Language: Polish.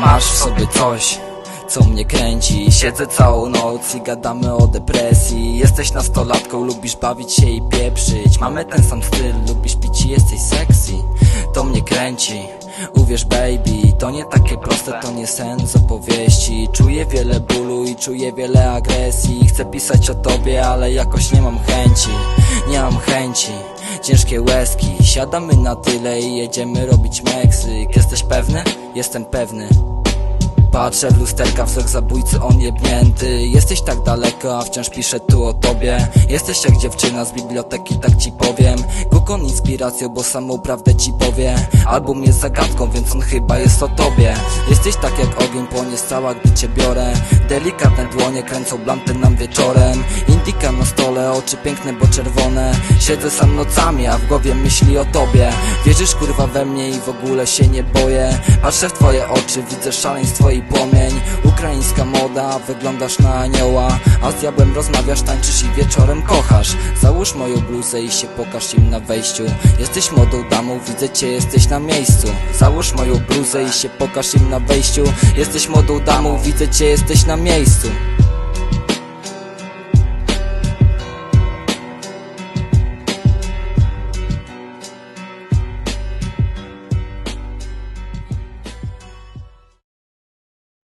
Masz w sobie coś co mnie kręci. Siedzę całą noc i gadamy o depresji. Jesteś nastolatką, lubisz bawić się i pieprzyć. Mamy ten sam styl, lubisz pić i jesteś sexy. To mnie kręci. Uwierz baby, to nie takie proste, to nie sen z opowieści. Czuję wiele bólu i czuję wiele agresji. Chcę pisać o tobie, ale jakoś nie mam chęci. Nie mam chęci Ciężkie łezki, siadamy na tyle i jedziemy robić Meksyk Jesteś pewny? Jestem pewny Patrzę w lusterka, wzrok zabójcy, on jebnięty Jesteś tak daleko, a wciąż piszę tu o tobie. Jesteś jak dziewczyna z biblioteki, tak ci powiem. Kukon inspiracją, bo samą prawdę ci powie Album jest zagadką, więc on chyba jest o tobie. Jesteś tak jak ogień, płoniesz cała, gdy cię biorę. Delikatne dłonie kręcą blanty nam wieczorem. Indyka na stole, oczy piękne, bo czerwone. Siedzę sam nocami, a w głowie myśli o tobie Wierzysz kurwa we mnie i w ogóle się nie boję. Patrzę w twoje oczy, widzę szaleństwo i płomień. Ukraińska moda, wyglądasz na anioła. A z diabłem rozmawiasz, tańczysz i wieczorem kochasz. Załóż moją bluzę i się pokaż im na wejściu. Jesteś młodą damą, widzę cię, jesteś na miejscu. Załóż moją bluzę i się pokaż im na wejściu. Jesteś młodą damą, widzę cię, jesteś na miejscu